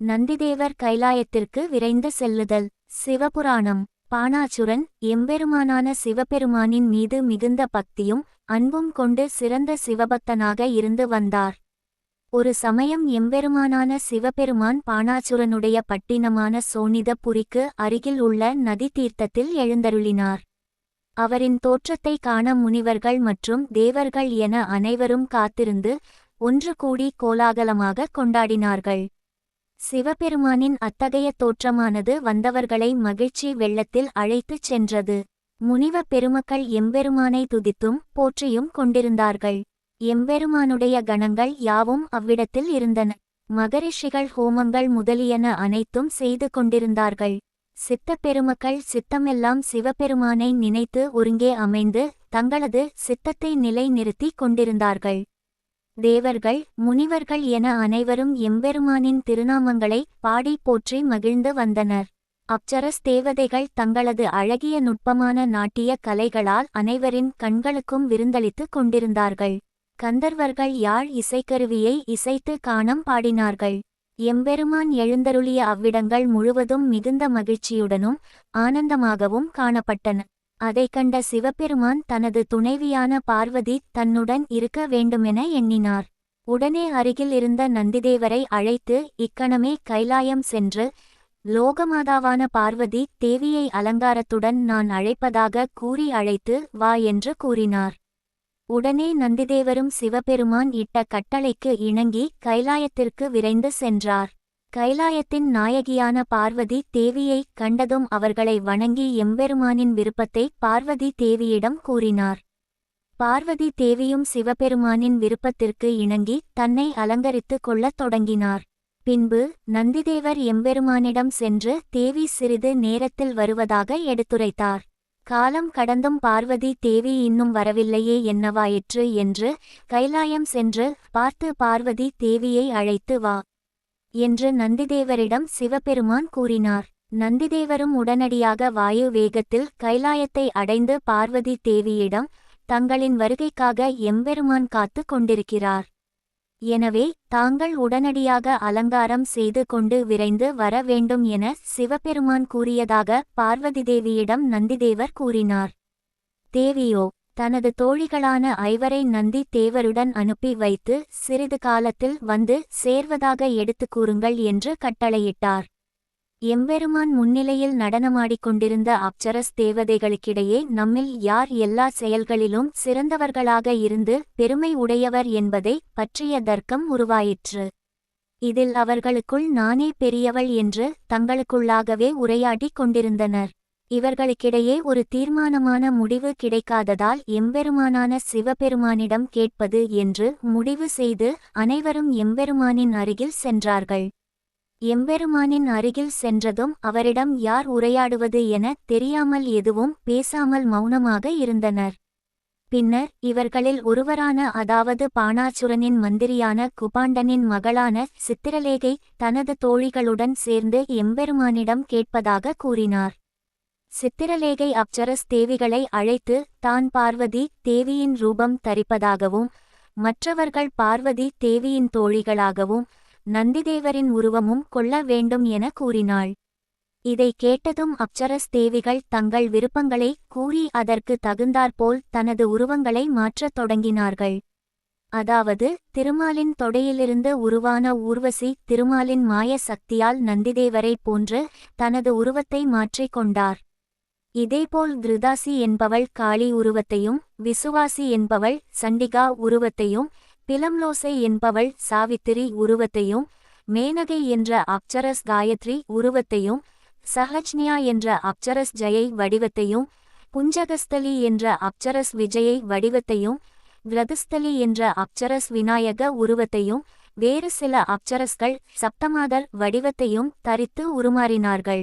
நந்திதேவர் கைலாயத்திற்கு விரைந்து செல்லுதல். சிவபுராணம். பாணாச்சுரன் எம்பெருமானான சிவபெருமானின் மீது மிகுந்த பக்தியும் அன்பும் கொண்டு சிறந்த சிவபக்தனாக இருந்து வந்தார். ஒரு சமயம் எம்பெருமானான சிவபெருமான் பாணாச்சுரனுடைய பட்டினமான சோனிதபுரிக்கு அருகில் உள்ள நதி தீர்த்தத்தில் எழுந்தருளினார். அவரின் தோற்றத்தை காண முனிவர்கள் மற்றும் தேவர்கள் என அனைவரும் காத்திருந்து ஒன்று கூடி கோலாகலமாக கொண்டாடினார்கள். சிவபெருமானின் அத்தகைய தோற்றமானது வந்தவர்களை மகிழ்ச்சி வெள்ளத்தில் அழைத்துச் சென்றது. முனிவ பெருமக்கள் எம்பெருமானை துதித்தும் போற்றியும் கொண்டிருந்தார்கள். எம்பெருமானுடைய கணங்கள் யாவும் அவ்விடத்தில் இருந்தன. மகரிஷிகள் ஹோமங்கள் முதலியன அனைத்தும் செய்து கொண்டிருந்தார்கள். சித்தப் பெருமக்கள் சித்தமெல்லாம் சிவபெருமானை நினைத்து ஒருங்கே அமைந்து தங்களது சித்தத்தை நிலைநிறுத்திக் கொண்டிருந்தார்கள். தேவர்கள் முனிவர்கள் என அனைவரும் எம்பெருமானின் திருநாமங்களை பாடி போற்றி மகிழ்ந்து வந்தனர். அப்சரஸ் தேவதைகள் தங்களது அழகிய நுட்பமான நாட்டிய கலைகளால் அனைவரின் கண்களுக்கும் விருந்தளித்துக் கொண்டிருந்தார்கள். கந்தர்வர்கள் யாழ் இசைக்கருவியை இசைத்து காணம் பாடினார்கள். எம்பெருமான் எழுந்தருளிய அவ்விடங்கள் முழுவதும் மிகுந்த மகிழ்ச்சியுடனும் ஆனந்தமாகவும் காணப்பட்டன. அதைக் கண்ட சிவபெருமான் தனது துணைவியான பார்வதி தன்னுடன் இருக்க வேண்டுமென எண்ணினார். உடனே அருகில் இருந்த நந்திதேவரை அழைத்து இக்கணமே கைலாயம் சென்று லோகமாதாவான பார்வதி தேவியை அலங்காரத்துடன் நான் அழைப்பதாக கூறி அழைத்து வா என்று கூறினார். உடனே நந்திதேவரும் சிவபெருமான் இட்ட கட்டளைக்கு இணங்கி கைலாயத்திற்கு விரைந்து சென்றார். கைலாயத்தின் நாயகியான பார்வதி தேவியை கண்டதும் அவர்களை வணங்கி எம்பெருமானின் விருப்பத்தை பார்வதி தேவியிடம் கூறினார். பார்வதி தேவியும் சிவபெருமானின் விருப்பத்திற்கு இணங்கி தன்னை அலங்கரித்துக் கொள்ளத் தொடங்கினார். பின்பு நந்திதேவர் எம்பெருமானிடம் சென்று தேவி சிறிது நேரத்தில் வருவதாக எடுத்துரைத்தார். காலம் கடந்தும் பார்வதி தேவி இன்னும் வரவில்லையே என்னவாயிற்று என்று கைலாயம் சென்று பார்த்து பார்வதி தேவியை அழைத்து வா என்று நந்திதேவரிடம் சிவபெருமான் கூறினார். நந்திதேவரும் உடனடியாக வாயு வேகத்தில் கைலாயத்தை அடைந்து பார்வதி தேவியிடம் தங்களின் வருகைக்காக எம்பெருமான் காத்து கொண்டிருக்கிறார். எனவே தாங்கள் உடனடியாக அலங்காரம் செய்து கொண்டு விரைந்து வர வேண்டும் என சிவபெருமான் கூறியதாக பார்வதி தேவியிடம் நந்திதேவர் கூறினார். தேவியோ தனது தோழிகளான ஐவரை நந்தி தேவருடன் அனுப்பி வைத்து சிறிது காலத்தில் வந்து சேர்வதாக எடுத்துக் கூறுங்கள் என்று கட்டளையிட்டார். எம்பெருமான் முன்னிலையில் நடனமாடிக் கொண்டிருந்த அப்சரஸ் தேவதைகளுக்கிடையே நம்மில் யார் எல்லா செயல்களிலும் சிறந்தவர்களாக இருந்து பெருமை உடையவர் என்பதை பற்றிய தர்க்கம் உருவாயிற்று. இதில் அவர்களுக்குள் நானே பெரியவள் என்று தங்களுக்குள்ளாகவே உரையாடிக் கொண்டிருந்தனர். இவர்களுக்கிடையே ஒரு தீர்மானமான முடிவு கிடைக்காததால் எம்பெருமானான சிவபெருமானிடம் கேட்பது என்று முடிவு செய்து அனைவரும் எம்பெருமானின் அருகில் சென்றார்கள். எம்பெருமானின் அருகில் சென்றதும் அவரிடம் யார் உரையாடுவது என தெரியாமல் எதுவும் பேசாமல் மௌனமாக இருந்தனர். பின்னர் இவர்களில் ஒருவரான அதாவது பாணாச்சுரனின் மந்திரியான குபாண்டனின் மகளான சித்திரலேகை தனது தோழிகளுடன் சேர்ந்து எம்பெருமானிடம் கேட்பதாக கூறினார். சித்திரலேகை அப்சரஸ் தேவிகளை அழைத்து தான் பார்வதி தேவியின் ரூபம் தரிப்பதாகவும் மற்றவர்கள் பார்வதி தேவியின் தோழிகளாகவும் நந்திதேவரின் உருவமும் கொள்ள வேண்டும் என கூறினாள். இதை கேட்டதும் அப்சரஸ் தேவிகள் தங்கள் விருப்பங்களை கூறி அதற்கு தகுந்தாற்போல் தனது உருவங்களை மாற்றத் தொடங்கினார்கள். அதாவது திருமாலின் தொடையிலிருந்து உருவான ஊர்வசி திருமாலின் மாய சக்தியால் நந்திதேவரை போன்று தனது உருவத்தை மாற்றிக்கொண்டார் இதேபோல் திருதாசி என்பவள் காளி உருவத்தையும் விசுவாசி என்பவள் சண்டிகா உருவத்தையும் பிலம்லோசை என்பவள் சாவித்திரி உருவத்தையும் மேனகை என்ற அப்சரஸ் காயத்ரி உருவத்தையும் சஹஜ்னியா என்ற அப்சரஸ் ஜெயை வடிவத்தையும் புஞ்சகஸ்தலி என்ற அப்சரஸ் விஜயை வடிவத்தையும் விரதஸ்தலி என்ற அப்சரஸ் விநாயக உருவத்தையும் வேறு சில அப்சரஸ்கள் சப்தமாதர் வடிவத்தையும் தரித்து உருமாறினார்கள்.